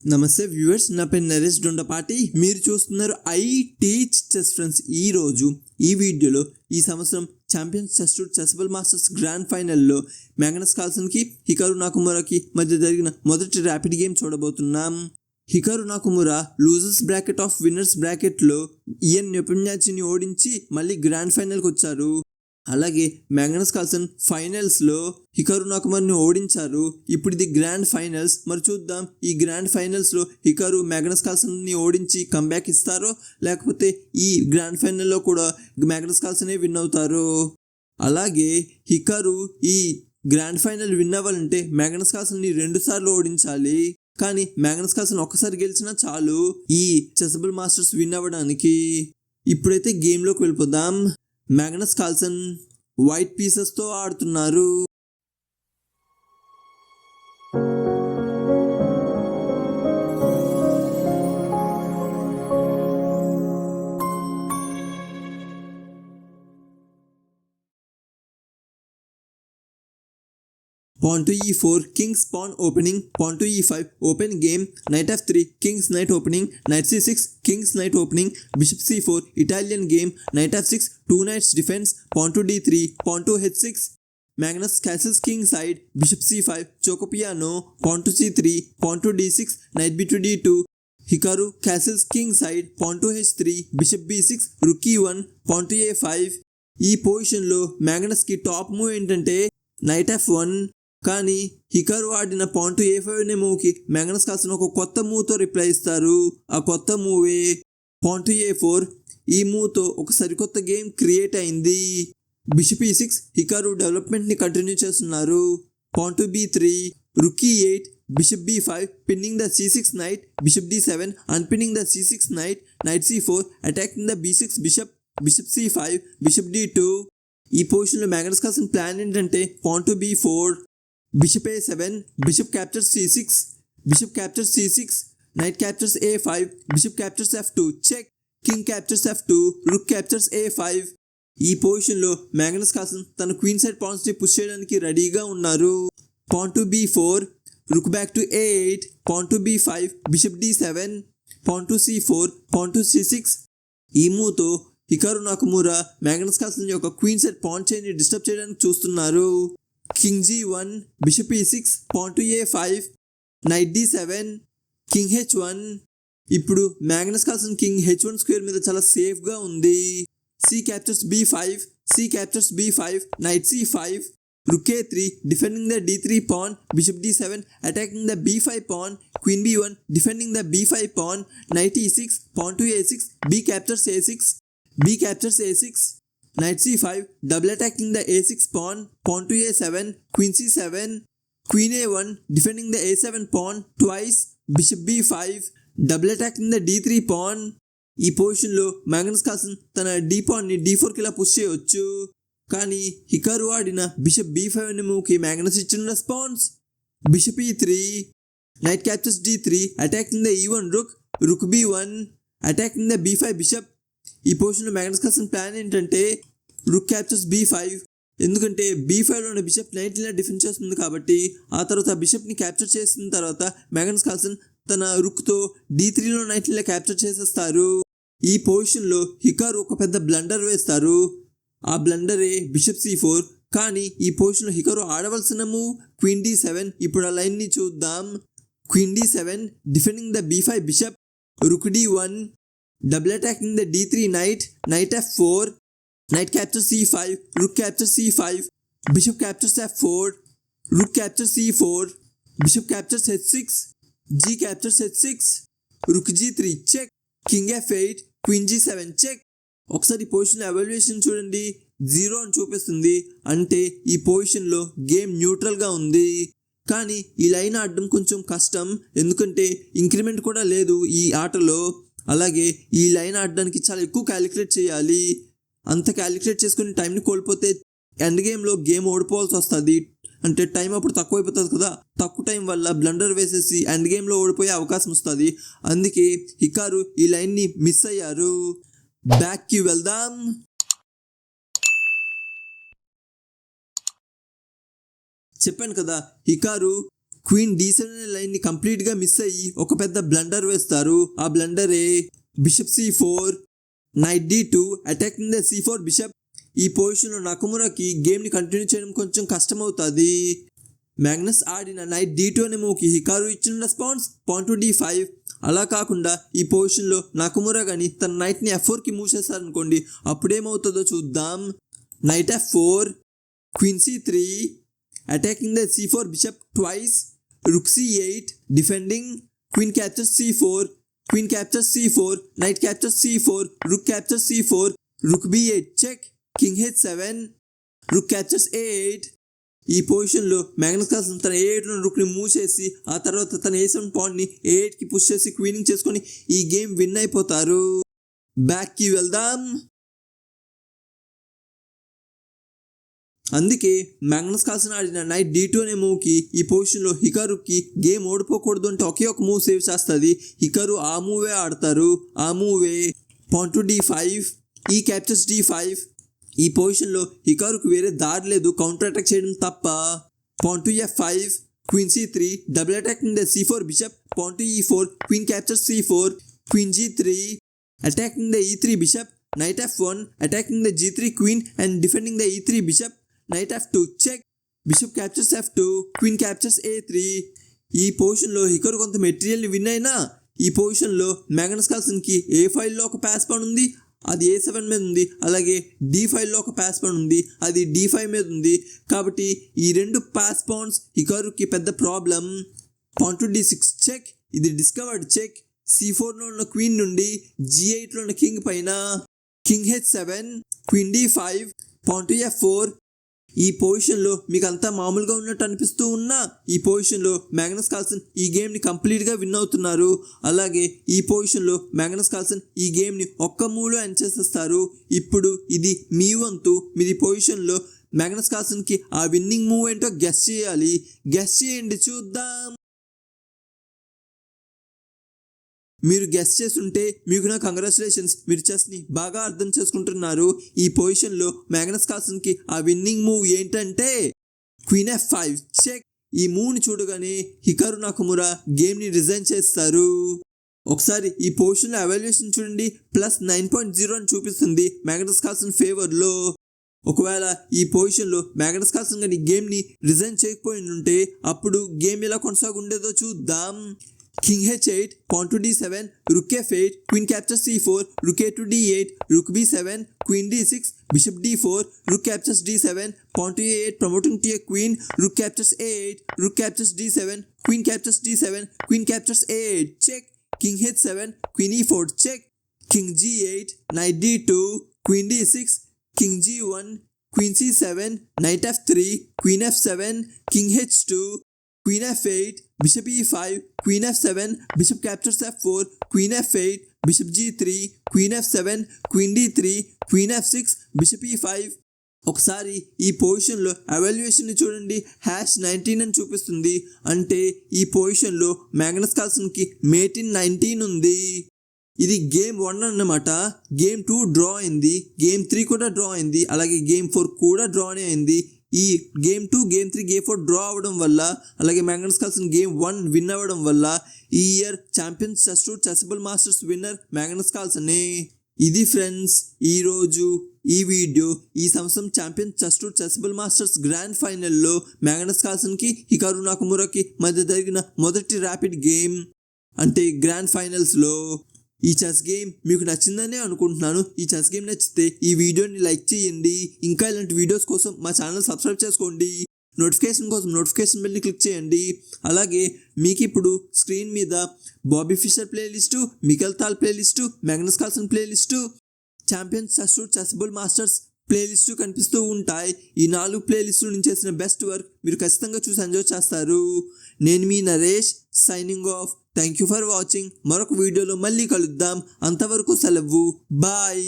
నమస్తే వ్యూవర్స్ నా పేరు నరేష్ డొండపాటి. మీరు చూస్తున్నారు ఐ టీచ్ చెస్ ఫ్రెండ్స్. ఈ రోజు ఈ వీడియోలో ఈ సంవత్సరం champions chess tour Chessable masters grand ఫైనల్లో మ్యాగ్నస్ కాల్సన్కి హికారు నాకుమరాకి మధ్య జరిగిన మొదటి ర్యాపిడ్ గేమ్ చూడబోతున్నాం. Hikaru Nakamura losers bracket of winners బ్రాకెట్లో ఇయన్ నెపన్యాచిని ఓడించి మళ్ళీ గ్రాండ్ ఫైనల్కి వచ్చారు. అలాగే మ్యాగ్నస్ కాల్సన్ ఫైనల్స్లో హికారు నాకుమర్ని ఓడించారు. ఇప్పుడు ఇది గ్రాండ్ ఫైనల్స్. మరి చూద్దాం ఈ గ్రాండ్ ఫైనల్స్లో హికారు మ్యాగ్నస్ కాల్సన్ని ఓడించి కంబ్యాక్ ఇస్తారో లేకపోతే ఈ గ్రాండ్ ఫైనల్లో కూడా మ్యాగ్నస్ కాల్సనే విన్ అవుతారు? అలాగే హికారు ఈ గ్రాండ్ ఫైనల్ విన్ అవ్వాలంటే మ్యాగ్నస్ కాల్సన్ని రెండు సార్లు ఓడించాలి. కానీ మ్యాగ్నస్ కాల్సన్ ఒక్కసారి గెలిచినా చాలు ఈ చెసబుల్ మాస్టర్స్ విన్ అవ్వడానికి. ఇప్పుడైతే గేమ్లోకి వెళ్ళిపోదాం. మ్యాగ్నస్ కాల్సన్ వైట్ పీసెస్తో ఆడుతున్నారు. Point E four kings pawn opening point E five open game knight F three kings knight opening knight C six kings knight opening bishop C four Italian game knight F six two knights defence point D three point H six Magnus castles king side bishop C five Giuoco Piano point C three point D six knight B to D two Hikaru castles king side point H three bishop B six rook E one point A five ఈ పొజిషన్లో మ్యాగ్నస్కి top move ఏంటంటే knight of one కానీ Hikaru ఆడిన point ఏ five అనే మూవ్కి Magnus కాల్సిన ఒక కొత్త మూవ్తో రిప్లై ఇస్తారు. ఆ కొత్త మూవే పాయింట్ ఏ ఫోర్. ఈ మూవ్తో ఒక సరికొత్త గేమ్ క్రియేట్ అయింది. బిషప్ ఈ సిక్స్ హికారు డెవలప్మెంట్ని కంటిన్యూ చేస్తున్నారు. Pawn b three rook e eight bishop b five pinning the c six knight bishop d seven unpinning the c six knight knight c four attacking the b six bishop bishop c five bishop d two. ఈ పొజిషన్లో Magnus కాసిన plan ఏంటంటే pawn b four. Bishop a seven bishop captures c six bishop captures c six knight captures a five bishop captures f two check king captures f two rook captures a five ఈ పొజిషన్లో Magnus Carlsen తన queen side పాయింట్స్ని push చేయడానికి రెడీగా ఉన్నారు. Pawn to B four rook back to A eight pawn to B five bishop D seven pawn to C four pawn to C six ఈ మూవ్తో Hikaru Nakamura Magnus Carlsen యొక్క queen side pawn చైన్ని disturb చేయడానికి చూస్తున్నారు. King G one bishop e six pawn to a five knight d seven king h one ఇప్పుడు Magnus Carlsen king h one square మీద చాలా సేఫ్గా ఉంది. C captures B five C captures B five knight C five rook A three defending the D three pawn bishop D seven attacking the B five pawn queen B one defending the B five pawn knight E six pawn to A six B captures A six B captures a6, knight c5, double attacking the a6 pawn, pawn to a7, queen c7, queen a1, defending the a7 pawn twice, bishop b5, double attacking the d3 pawn. ఈ పొజిషన్లో Magnus Carlsen తన d పాన్ని d ఫోర్కి ఇలా push చేయవచ్చు కానీ Hikaru ఆడిన bishop be five అనే మూవ్కి మ్యాగ్నస్ ఇచ్చిన response bishop E three knight captures D three attacking the E one rook rook B one attacking the B five bishop ఈ పొజిషన్లో మ్యాగ్నస్ కాల్సన్ ప్లాన్ ఏంటంటే రుక్ క్యాప్చర్స్ బీ ఫైవ్ ఎందుకంటే be ఫైవ్లో ఉన్న bishop night ఇలా defence చేస్తుంది కాబట్టి ఆ తర్వాత బిషప్ని క్యాప్చర్ చేసిన తర్వాత మ్యాగ్నస్ కాల్సన్ తన రుక్తో డీ త్రీలో నైట్ ఇలా క్యాప్చర్ చేసేస్తారు. ఈ పొజిషన్లో హికారు ఒక పెద్ద బ్లండర్ వేస్తారు. ఆ బ్లండరే బిషప్ సి ఫోర్ కానీ ఈ పొజిషన్లో హికారు ఆడవలసిన మూవ్ క్వీన్ డి సెవెన్ ఇప్పుడు ఆ లైన్ని చూద్దాం. Queen D seven defending the B five bishop rook D one double attacking the d3 knight, knight f4, knight captures c5, rook captures c5, bishop captures f4, rook captures c4, bishop captures h6, g captures h6, rook g3 check, king f8, queen g7 check. ఒకసారి ఈ position evaluation చూడండి zero అని చూపిస్తుంది అంటే ఈ పొజిషన్లో game న్యూట్రల్గా ఉంది కానీ ఈ లైన్ ఆడడం కొంచెం కష్టం ఎందుకంటే ఇంక్రిమెంట్ కూడా లేదు ఈ ఆటలో అలాగే ఈ లైన్ ఆడడానికి చాలా ఎక్కువ క్యాలిక్యులేట్ చేయాలి. అంత క్యాలిక్యులేట్ చేసుకుని టైంని కోల్పోతే ఎండ్ గేమ్లో గేమ్ ఓడిపోవాల్సి వస్తుంది. అంటే టైం అప్పుడు తక్కువ అయిపోతుంది కదా. తక్కువ టైం వల్ల బ్లండర్ వేసేసి ఎండ్ గేమ్లో ఓడిపోయే అవకాశం వస్తుంది. అందుకే హికారు ఈ లైన్ని మిస్ అయ్యారు. బ్యాక్కి వెళ్దాం. చెప్పాను కదా హికారు క్వీన్ డీసెంట్ అనే లైన్ని కంప్లీట్గా మిస్ అయ్యి ఒక పెద్ద బ్లండర్ వేస్తారు. ఆ బ్లండరే bishop C four knight D two attacking the C four bishop ఈ పొజిషన్లో నకుమురకి గేమ్ని కంటిన్యూ చేయడం కొంచెం కష్టమవుతుంది. మ్యాగ్నస్ ఆడిన నైట్ డి టూ అనే మూవ్కి హికారు ఇచ్చిన response point to D five అలా కాకుండా ఈ పొజిషన్లో నకుమురా కానీ తన నైట్ని ఎఫ్ ఫోర్కి మూవ్ చేస్తారనుకోండి అప్పుడేమవుతుందో చూద్దాం. Knight F four queen C three attacking the C four bishop twice rook C eight defending queen capture C four queen capture C four knight capture C four rook capture C four rook B eight check king H seven rook captures A eight ఈ పొజిషన్లో Magnus Carlsen తన ఏ ఎయిట్లో రుక్ని move చేసి ఆ తర్వాత తన ఏ seven పాయింట్ని ఏ ఎయిట్కి పుష్ చేసి క్వీనింగ్ చేసుకొని ఈ గేమ్ విన్ అయిపోతారు. బ్యాక్కి వెళ్దాం. అందుకే మ్యాగ్నస్ కాల్సన్ ఆడిన నైట్ డి టూ అనే మూవ్కి ఈ పొజిషన్లో హికారుకి గేమ్ ఓడిపోకూడదు అంటే ఒకే ఒక మూవ్ సేవ్ చేస్తుంది. హికారు ఆ మూవే ఆడతారు. ఆ మూవే point to D five E captures D five ఈ పొజిషన్లో హికారుకు వేరే దారి లేదు. కౌంటర్ అటాక్ చేయడం తప్ప. Point to F five queen C three double attack the C four bishop point to E four queen capture C four queen G three attacking the E three bishop knight F one attacking the G three queen and defending the E three bishop knight F two check bishop captures F two queen captures A three ఈ పొజిషన్లో హికర్ కొంత మెటీరియల్ని win అయినా ఈ పొజిషన్లో Magnus కాల్సన్కి ఏ ఫైల్లో ఒక pass పని ఉంది అది ఏ సెవెన్ మీద ఉంది అలాగే డి ఫైవ్లో ఒక పాస్ పౌండ్ ఉంది అది డి ఫైవ్ మీద ఉంది. కాబట్టి ఈ రెండు పాస్ పౌండ్స్ హికారుకి పెద్ద problem pawn to D six check ఇది డిస్కవర్డ్ చెక్ సి ఫోర్లో ఉన్న క్వీన్ నుండి జీ ఎయిట్లో ఉన్న కింగ్ పైన. King H seven queen D five pawn to F four ఈ పొజిషన్లో మీకు అంతా మామూలుగా ఉన్నట్టు అనిపిస్తూ ఉన్నా ఈ పొజిషన్లో మ్యాగ్నస్ కాల్సన్ ఈ గేమ్ని కంప్లీట్గా విన్ అవుతున్నారు. అలాగే ఈ పొజిషన్లో మ్యాగ్నస్ కాల్సన్ ఈ గేమ్ని ఒక్క మూలో ఎండ్ చేసేస్తారు. ఇప్పుడు ఇది మీ వంతు మీది పొజిషన్లో మ్యాగ్నస్ కాల్సన్కి ఆ విన్నింగ్ మూవ్ ఏంటో గెస్ చేయాలి. గెస్ చేయండి చూద్దాం. మీరు గెస్ట్ చేస్తుంటే మీకు నా కంగ్రాచులేషన్స్ మీరు చెస్ని బాగా అర్థం చేసుకుంటున్నారు. ఈ పొజిషన్లో మ్యాగ్నస్ కాల్సన్కి ఆ విన్నింగ్ మూవ్ ఏంటంటే క్వీన్ ఎఫ్ ఫైవ్ చెక్ ఈ మూవ్ని చూడగానే హికారు నాకుమురా గేమ్ని రిజైన్ చేస్తారు. ఒకసారి ఈ పొజిషన్లో అవాల్యుయేషన్ చూడండి. ప్లస్ నైన్ పాయింట్ జీరో అని చూపిస్తుంది మ్యాగ్నస్ కాల్సన్ ఫేవర్లో ఒకవేళ ఈ పొజిషన్లో మ్యాగ్నస్ కాల్సన్ కానీ గేమ్ని రిజైన్ చేయకపోయి ఉంటే అప్పుడు గేమ్ ఎలా కొనసాగుండేదో చూద్దాం. King H eight pawn to D seven rook F eight queen capture C four rook A to D eight rook B seven queen D six bishop D four rook captures D seven pawn to A eight promoting to a queen rook captures A eight rook captures D seven queen captures D seven queen captures A eight check king H seven queen E four check king G eight knight D two queen D six king g1 queen c7 knight f3 queen f7 king h2 queen f8 bishop e5 queen f7 bishop captures f4 queen f8 bishop g3 queen f7 queen d3 queen f6 bishop e5 ఒకసారి ఈ పొజిషన్లో అవాల్యుయేషన్ని చూడండి. Hash nineteen అని చూపిస్తుంది. అంటే ఈ పొజిషన్లో Magnus కాల్సన్కి మేటిన్ nineteen ఉంది. ఇది గేమ్ వన్ అన్నమాట. గేమ్ టూ డ్రా అయింది. గేమ్ త్రీ కూడా డ్రా అయింది. అలాగే గేమ్ ఫోర్ కూడా డ్రానే అయింది. ఈ game two game three game four draw అవ్వడం వల్ల అలాగే Magnus Carlsen game one win అవ్వడం వల్ల ఈ year champions chess tour Chessable masters winner Magnus కాల్సనే. ఇది ఫ్రెండ్స్ ఈరోజు ఈ వీడియో ఈ సంవత్సరం champion chess tour Chessable masters grand ఫైనల్లో మ్యాగ్నస్ కాల్సన్కి హికారు నాకుమురాకి మధ్య జరిగిన మొదటి ర్యాపిడ్ గేమ్ అంటే గ్రాండ్ ఫైనల్స్లో. ఈ చెస్ గేమ్ మీకు నచ్చిందనే అనుకుంటున్నాను. ఈ చెస్ గేమ్ నచ్చితే ఈ వీడియోని లైక్ చేయండి. ఇంకా ఇలాంటి వీడియోస్ కోసం మా ఛానల్ సబ్స్క్రైబ్ చేసుకోండి. నోటిఫికేషన్ కోసం నోటిఫికేషన్ బెల్ని క్లిక్ చేయండి. అలాగే మీకు ఇప్పుడు స్క్రీన్ మీద Bobby Fischer playlist Mikhail Tal playlist Magnus Carlsen playlist champions chess chessable masters playlist కనిపిస్తూ ఉంటాయి. ఈ నాలుగు ప్లేలిస్టు నుంచి చేసిన బెస్ట్ వర్క్ మీరు ఖచ్చితంగా చూసి ఎంజాయ్ చేస్తారు. నేను మీ Naresh signing off thank you for watching మరొక వీడియోలో మళ్ళీ కలుద్దాం. అంతవరకు సెలవు. బాయ్